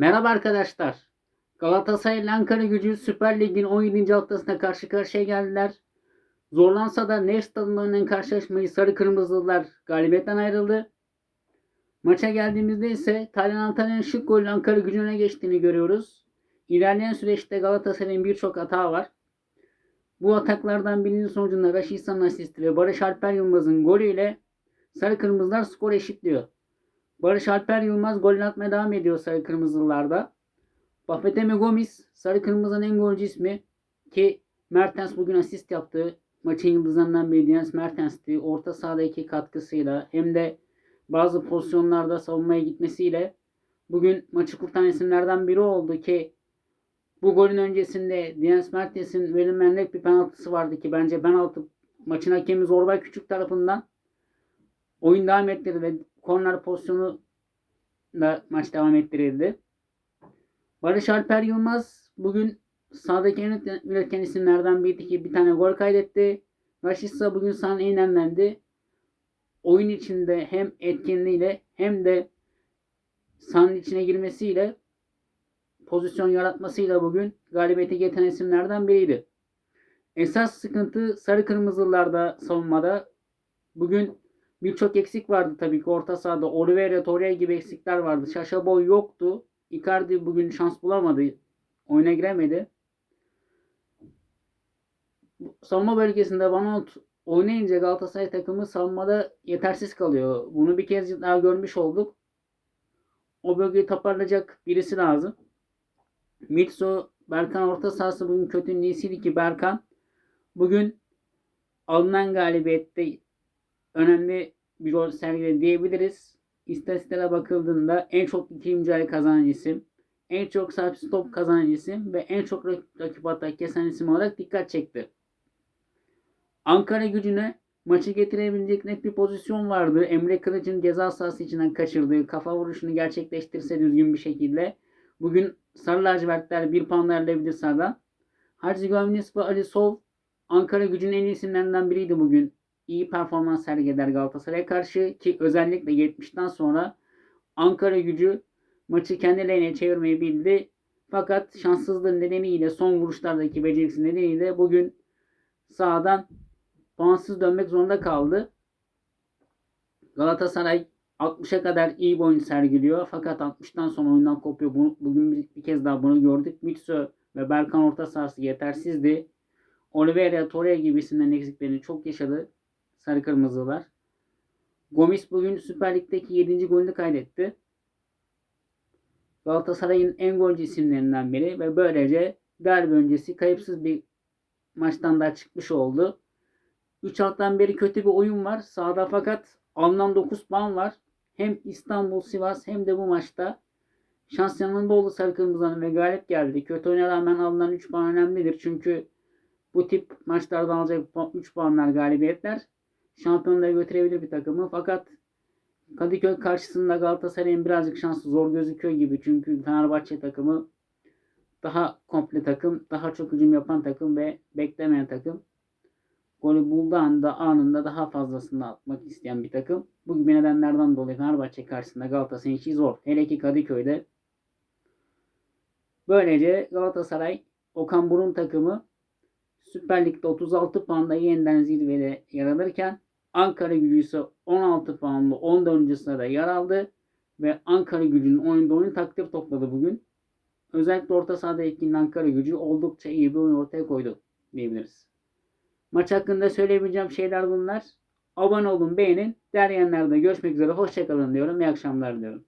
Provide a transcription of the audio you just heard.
Merhaba arkadaşlar. Galatasaray ile Ankara gücü Süper Lig'in 17. haftasına karşı karşıya geldiler. Zorlansa da Nef stadında oynanan karşılaşmayı Sarı Kırmızılılar galibiyetten ayrıldı. Maça geldiğimizde ise Taylan Antalya'nın şık golle Ankara gücüne geçtiğini görüyoruz. İlerleyen süreçte Galatasaray'ın birçok hata var. Bu ataklardan birinin sonucunda Raşitsa'nın asisti ve Barış Alper Yılmaz'ın golüyle Sarı Kırmızılar skor eşitliyor. Barış Alper Yılmaz gol atmaya devam ediyor Sarı Kırmızılılarda. Bafeteme Gomis Sarı Kırmızı'nın en golcü ismi ki Mertens bugün asist yaptı. Maçın yıldızlarından biri Jens Mertens'ti. Orta sahadaki katkısıyla hem de bazı pozisyonlarda savunmaya gitmesiyle bugün maçı kurtaran isimlerden biri oldu ki bu golün öncesinde Jens Mertens'in verilmeyen bir penaltısı vardı ki bence penaltı maçın hakemi Zorbay Küçük tarafından oyun devam ettirdi ve korner pozisyonu da maç devam ettirildi. Barış Alper Yılmaz bugün sahadaki en üretken isimlerden biriydi ki bir tane gol kaydetti. Raşitsa bugün sahanın en. Oyun içinde hem etkinliğiyle hem de sahanın içine girmesiyle pozisyon yaratmasıyla bugün galibiyete getiren isimlerden biriydi. Esas sıkıntı sarı kırmızılarda savunmada. Bugün birçok eksik vardı tabii ki orta sahada. Oliveira, Torreira gibi eksikler vardı. Şaşa boy yoktu. Icardi bugün şans bulamadı. Oyuna giremedi. Savunma bölgesinde Van oynayınca Galatasaray takımı savunmada yetersiz kalıyor. Bunu bir kez daha görmüş olduk. O bölgeyi toparlayacak birisi lazım. Mitso, Berkan orta sahası bugün kötü niyesiydi ki Berkan bugün alınan galibiyette önemli bir rol sergiledi diyebiliriz. İstatistiklere bakıldığında en çok iki mücadele kazanan isim, en çok sahip stop kazanan isim ve en çok rakip atak kesen isim olarak dikkat çekti. Ankara gücüne maçı getirebilecek net bir pozisyon vardı. Emre Kılıç'ın ceza sahası içinden kaçırdığı kafa vuruşunu gerçekleştirse düzgün bir şekilde. Bugün Sarı lacivertler bir puan ayrılabilir sağdan. Hacı Gömnis ve Ali Sol Ankara gücünün en iyi isimlerinden biriydi bugün iyi performans sergiler Galatasaray'a karşı ki özellikle 70'ten sonra Ankara gücü maçı kendi lehine çevirmeyi bildi. Fakat şanssızlığı nedeniyle son vuruşlardaki becerisi nedeniyle bugün sahadan puansız dönmek zorunda kaldı. Galatasaray 60'a kadar iyi bir oyun sergiliyor. Fakat 60'tan sonra oyundan kopuyor. Bunu, bugün bir, bir kez daha bunu gördük. Mitsu ve Berkan orta sahası yetersizdi. Oliveira, Torreira gibisinden eksiklerini çok yaşadı. Sarı Kırmızılar. Gomis bugün Süper Lig'deki 7. golünü kaydetti. Galatasaray'ın en golcü isimlerinden biri ve böylece derbi öncesi kayıpsız bir maçtan daha çıkmış oldu. 3 haftadan beri kötü bir oyun var. Sahada fakat alınan 9 puan var. Hem İstanbul, Sivas hem de bu maçta şans yanında oldu Sarı Kırmızı'nın ve galip geldi. Kötü oyuna rağmen alınan 3 puan önemlidir. Çünkü bu tip maçlardan alacak 3 puanlar galibiyetler şampiyonluğa götürebilir bir takımı. Fakat Kadıköy karşısında Galatasaray'ın birazcık şansı zor gözüküyor gibi. Çünkü Fenerbahçe takımı daha komple takım, daha çok hücum yapan takım ve beklemeyen takım. Golü bulduğu anda anında daha fazlasını atmak isteyen bir takım. Bu gibi nedenlerden dolayı Fenerbahçe karşısında Galatasaray'ın işi zor. Hele ki Kadıköy'de. Böylece Galatasaray Okan Burun takımı Süper Lig'de 36 puanla yeniden zirvede yer alırken Ankara gücü ise 16 puanla 14. sırada yer aldı ve Ankara gücünün oyunda oyun takdir topladı bugün. Özellikle orta sahada etkinin Ankara gücü oldukça iyi bir oyun ortaya koydu diyebiliriz. Maç hakkında söyleyebileceğim şeyler bunlar. Abone olun, beğenin. Diğer yayınlarda görüşmek üzere. Hoşçakalın diyorum. İyi akşamlar diyorum.